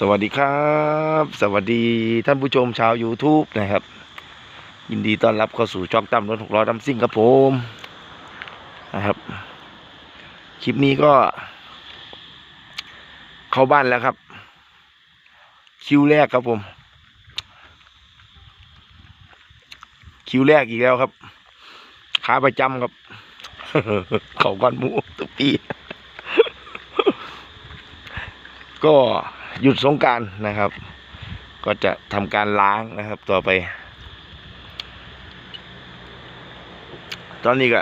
สวัสดีครับ สวัสดีท่านผู้ชมชาว YouTube นะครับ ยินดีต้อนรับเข้าสู่ช่องตั้มรถหกล้อดำซิ่งครับผมนะครับ คลิปนี้ก็ เข้าบ้านแล้วครับ คิวแรกครับผม คิวแรกอีกแล้วครับขาประจำครับ เขาก้อนหมูทุกปีก็ หยุดสงการนะครับ ก็จะทำการล้างนะครับ ต่อไป ตอนนี้ก็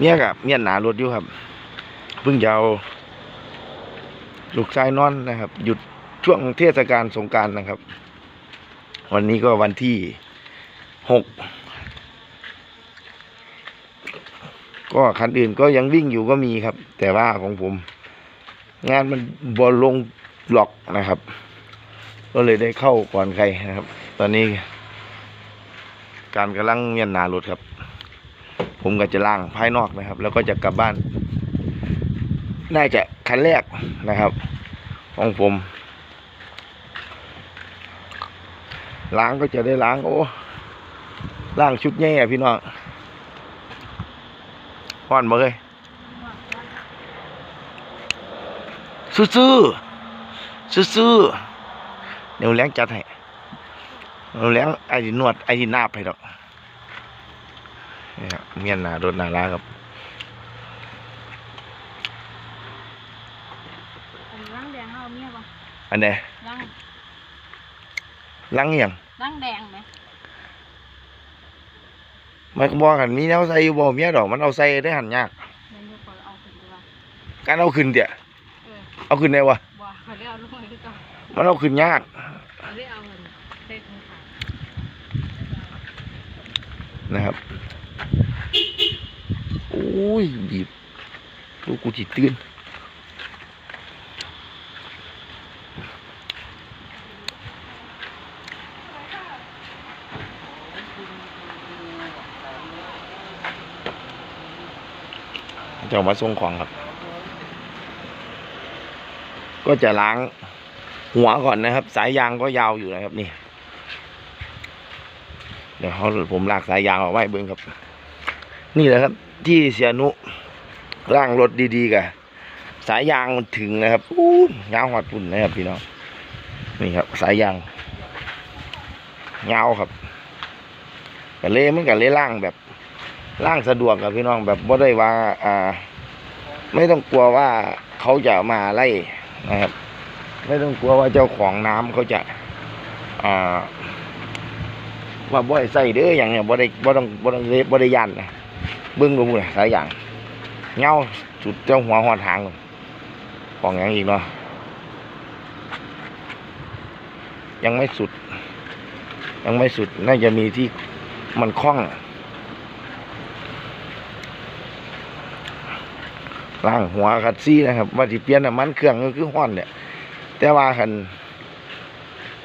เนี่ยกับเนี่ยหนารถอยู่ครับเพิ่งจะเอาลูกชายนอนนะครับ หยุดช่วงเทศกาลสงการนะครับ วันนี้ก็วันที่หกก็คันอื่นก็ยังวิ่งอยู่ก็มีครับ แต่ว่าของผม งานมันบอลลงหลอกนะครับ ก็เลยได้เข้าก่อนใครนะครับ ตอนนี้ การกำลังเมียนนารถครับ ผมก็จะล่างภายนอกนะครับ แล้วก็จะกลับบ้าน น่าจะคันแรกนะครับ ของผมล้างก็จะได้ล้างโอ้ล้างชุดแย่พี่น้องห่อนมาเลย สู้สู้สู้ๆเดี๋ยวแรงจัดให้เดี๋ยวแรงไอ้ที่นวดไอ้ที่นาบให้ดอกนี่ครับเมียนหนาโดนหนาลาครับอันนี้ร่างแดงเอาเมียปะอันไหนร่างล้างอหย่างร่างแดงไหมมันก็บอกกันมีแนวใส่อยู่บ่เมียดอกมันเอาใส่ได้หันยากมันจะเปิดเอาขึ้นดีกว่าการเอาขึ้นเดี๋ยเออ เอาขึ้นได้วะบ่เขาเรียกเอาลูกมือดีกว่ามันเอาขึ้นยากเขาเรียกเอาเงินเซ็ตมือขานะครับโอ้ยบีบลูกกูจิตื่นจะเอามาส่งของครับ ก็จะล้างหัวก่อนนะครับ สายยางก็ยาวอยู่นะครับนี่ เดี๋ยวเขาผมลากสายยางออกไว้เบิ้งครับ นี่แหละครับ ที่เสียนุร่างรถดีๆกับสายยางมันถึงนะครับอู้ยาวหัดปุ่นนะครับพี่น้องนี่ครับ สายยางยาวครับกับเล่มันกับเล่ล่างแบบล่างสะดวกกับพี่น้องแบบบ่ได้ว่า อ่า ไม่ต้องกลัวว่าเขาจะมาไล่ นะครับ ไม่ต้องกลัวว่าเจ้าของน้ำเขาจะอว่าบ่ได้ใส่เด้ออย่างเนี้ยบ่ได้บ่ต้องบ่ต้องบ่ได้ยันนะเบิ่งดูพุ่นน่ะสายอย่างเงาสุดเจ้าหัวหอดหางของหยังอีกเนาะยังไม่สุด ยังไม่สุดน่าจะมีที่มันคล้อง ล่างหัวคัดซี่นะครับ ว่าที่เปลี่ยนน้ำมันเครื่องก็คือห้อนเนี่ยแต่ว่าคัน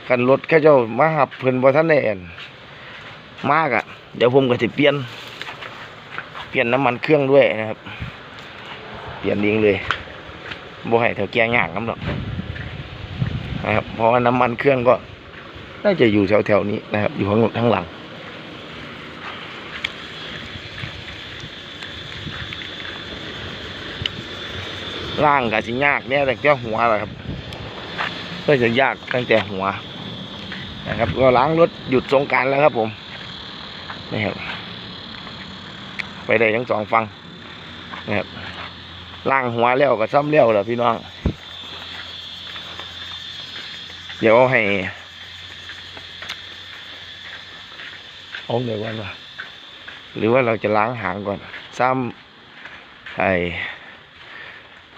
คันรถเข้าเจ้ามาหับเพิ่นบ่ทันได้อั่นมากอะ่ะ เดี๋ยวผมก็จะเปลี่ยน เปลี่ยนน้ำมันเครื่องด้วยนะครับ เปลี่ยนเองเลยบ่ให้เท่าแก่ย่างน้ำหรอกนะครับเพราะว่าน้ำมันเครื่องก็น่าจะอยู่แถวๆนี้นะครับ อยู่ข้างข้างหลัง ล่างก็สิยากเนี่ยตั้งแต่หัวแหละครับก็จะยากตั้งแต่หัวนะครับก็ล้างรถหยุดสงการแล้วครับผมนี่ครับไปได้ทั้งสองฟังนะครับล่างหัวแล้วก็ซ้ำแล้วเหรอพี่น้อง เดี๋ยวให้เอาเดี๋ยวก่อนหรือว่าเราจะล้างหางก่อนซ้ำไอ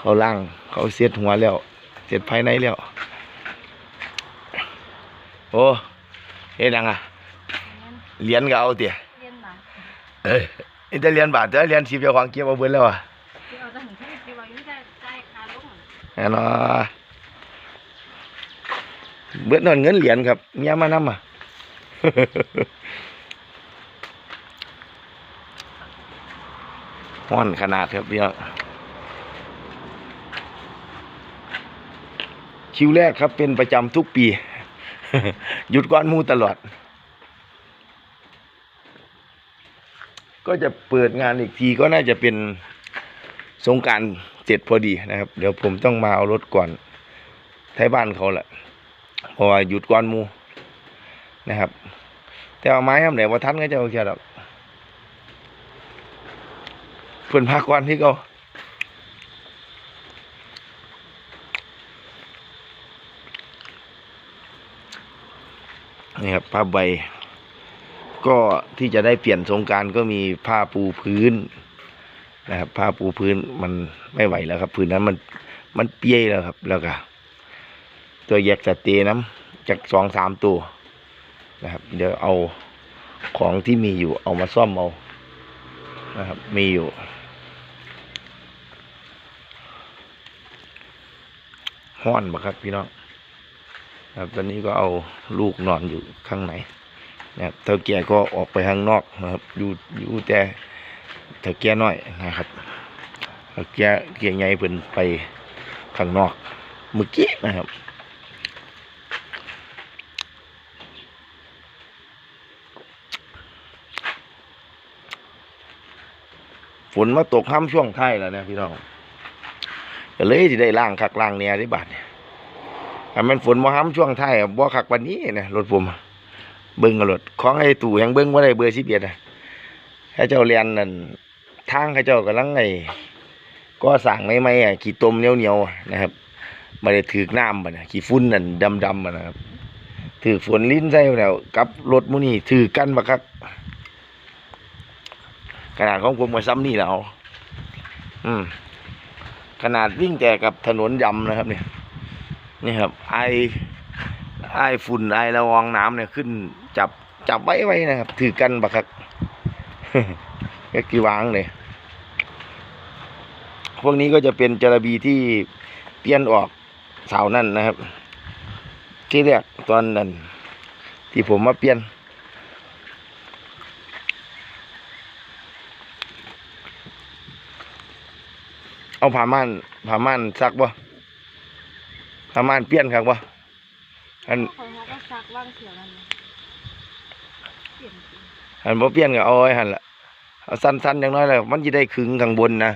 เขาล่าง เขาเสียดหัวแล้วเสียดภายในแล้ว โอ้เฮ็ดยังอะเหรียญก็เอาเตี๋ยเรียนหนังเอ้ยอิตาเลียนบาทแต่เหรียญสิบเจ้าของเก็บเอาเบิดแล้วอะที่เอาแต่หนึ่งที่ที่ว่าไม่ได้ได้คาลุงแน่นอนเบิดนอนเงินเหรียญครับเมียมานำอะห้อนขนาดครับพี่น้อง คิวแรกครับเป็นประจำทุกปี หยุดก้อนมูตลอด ก็จะเปิดงานอีกทีก็น่าจะเป็นสงการเสร็จพอดีนะครับ เดี๋ยวผมต้องมาเอารถก่อนไทยบ้านเขาแหละเพราะว่าหยุดก้อนมูนะครับ แต่เอาไม้ครับไหนว่าทันก็จะโอเคหรอกเพื่อนพาก่อนที่เขา นี่ครับผ้าใบ ก็ที่จะได้เปลี่ยนสงการก็มีผ้าปูพื้นนะครับผ้าปูพื้นมันไม่ไหวแล้วครับพื้นนั้นมันมันเปี้ยแล้วครับ แล้วก็ตัวแยกสเตน้ำจากสองสามตัวนะครับ เดี๋ยวเอาของที่มีอยู่เอามาซ่อมเอานะครับ มีอยู่ ห้อนบะครับพี่น้อง ครับตอนนี้ก็เอาลูกนอนอยู่ข้างในนะครับเท่าแก่ก็ออกไปข้างนอกนะครับอยู่อยู่แต่เท่าแก่น้อยนะครับเท่าแก่เกียใหญ่เพิ่นไปข้างนอกเมื่อกี้นะครับฝนมาตกห้ามช่วงไทยแล้วนะพี่น้องก็เลยที่ได้ล่างคักล่างเนี่ยได้บาดเนี่ย ถ้ามันฝนมาห้ามช่วงท้ายอะบ่คักวันนี้นะรถผมเบิ้งกันรถของไอ้ตู่ยังเบิ้งว่าได้เบอร์สิบเอ็ดอะข้าเจ้าเรียนนั่นทางข้าเจ้ากำลังไงก็สั่งไม่ไม่อะขี่ต้มเหนียวเหนียวนะครับไมาได้ถือน้ำมันนะขี่ฟุ้นนั่นดำดำมันนะครับถือฝนลิ้นใส่แล้วกับรถมูนี่ถือกันบักคักขนาดของผมก็ซ้ำนี่แล้วอืมขนาดวิ่งแต่กับถนนยำนะครับเนี่ย นี่ครับไอไอฝุ่นไอละอองน้ำเนี่ยขึ้น จับจับไว้ไว้นะครับ ถือกันบักคักก็กี่วางเลยพวกนี้ก็จะเป็นจระบีที่เปลี่ยนออกเสานั่นนะครับ ที่แรกตอนนั้น ที่ผมมาเปลี่ยนเอาผ้าม่านผ้าม่านซักบ่ ผ้าม่านเปลี่ยนครับบ่อันคนเขาก็ซักว่างเสียวนั่นนะเปลี่ยนจริงหันบ่เปลี่ยนก็เอาไว้หันละเอาสั้นๆอย่างน้อยแล้วมันจะได้ขึงข้างบนนะ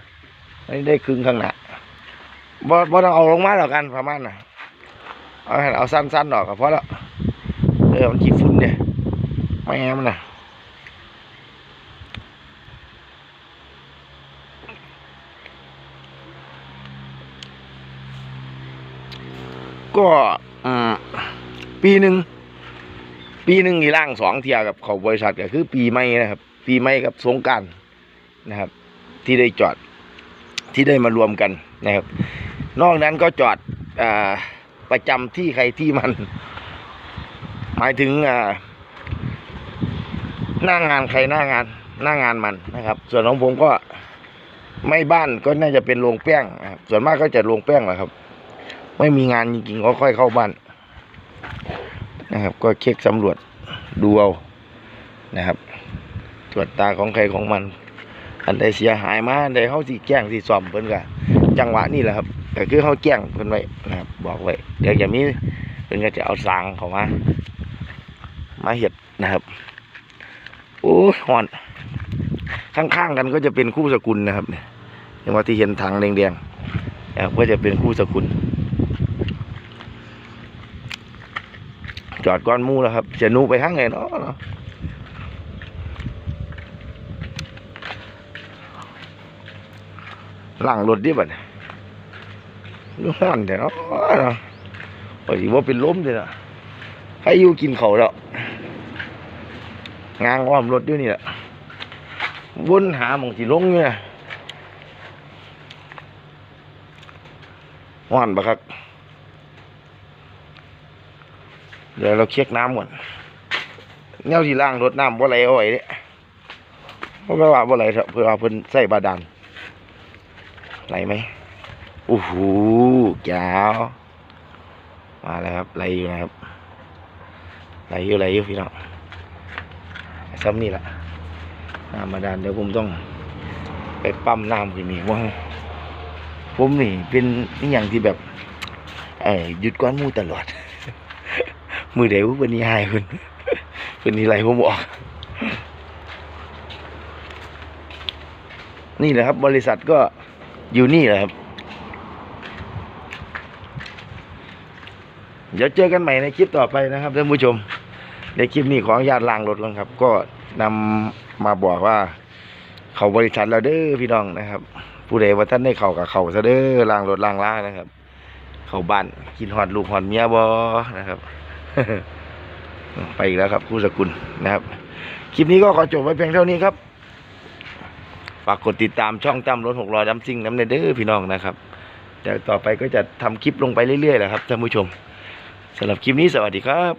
ไม่ได้ขึงข้างหน้าบ่บ่ต้องเอาลงมาหรอกกันประมาณน่ะเอาให้เอาสั้นๆดอกก็พอแล้วเออมันขี้ฝุ่นเนี่ยไม่แอมนน่ะ ก็ปีหนึ่งปีหนึ่งอีร่างสองเทียกับเขาบริษัทก็คือ ปีใหม่นะครับ ปีใหม่กับสงการนะครับ ที่ได้จอดที่ได้มารวมกันนะครับ นอกนั้นก็จอดอประจำที่ใครที่มัน หมายถึงหน้างานใครหน้างานหน้างานมันนะครับ ส่วนของผมก็ไม่บ้านก็น่าจะเป็นโรงแป้งนะครับส่วนมากก็จะโรงแป้งแหละครับ ไม่มีงานจริงๆก็ค่อยเข้าบ้านนะครับ ก็เช็คสำรวจดูเอานะครับ ตรวจตาของใครของมัน อันใดเสียหายมาอันใดเขาสิแจ้งสิซ่อมเพิ่นก็จังหวะนี้แหละครับก็คือเขาแจ้งเพิ่นไว้นะครับ บอกไว้เดี๋ยวจะมีเพิ่นก็จะเอาสางเข้ามามาเห็ดนะครับโอ้หอนข้างๆกันก็จะเป็นคู่สกุลนะครับเนี่ยอย่างว่าที่เห็นถังแดงๆก็จะเป็นคู่สกุล จอดก้อนมูแล้วครับ จะนูไปข้างไหนเนาะหลังรถดิบัดนี้ดูห้อนแต่เนาะเนาะโอ้ยว่าเป็นล้มเลยนะให้อยูกินเขาแล้วงางอ้อมรถอยู่นี่แหละวนหาหมองที่ลงเนี่ยห้อนปะครับ เดี๋ยวเราเช็คน้ำก่อนแนวที่ล่างรถน้ำบ่ไหลเอาไว้เด้เพราะว่าบ่ไหลเพื่อว่าเพิ่นใส่บาดาลไหลไหมโอ้โหแก้วมาแล้วครับไหลอยู่นะครับไหลอยู่ไหลอยู่พี่น้องซ้ำนี่แหละน้ำบาดาลเดี๋ยวผมต้องไปปั๊มน้ำขึ้นนี่ว่าผมนี่เป็นนี่อย่างที่แบบเอ้ยหยุดก้อนมูตลอด มือเดี๋ยววันนี้หายเพิ่นเพิ่นนี่ไรผมบอกนี่แหละครับ บริษัทก็อยู่นี่แหละครับ เดี๋ยวเจอกันใหม่ในคลิปต่อไปนะครับท่านผู้ชม ในคลิปนี้ขออนุญาติล้างรถก่อนครับ ก็นำมาบอกว่า เขาบริษัทเราเด้อพี่น้องนะครับ ผู้ใดว่าท่านได้เขากับเขาซะเด้อล้างรถล้างล่างนะครับ เขาบ้านกินหอดลูกหอดเมียบอนะครับ ไปอีกแล้วครับครู่สกุลนะครับ คลิปนี้ก็ขอจบไว้เพียงเท่านี้ครับ ฝากกดติดตามช่องตั้มรถหกล้อดัมซิ่งน้ำเนเด้อพี่น้องนะครับเดี๋ยวต่อไปก็จะทำคลิปลงไปเรื่อยๆแหละครับท่านผู้ชมสำหรับคลิปนี้สวัสดีครับ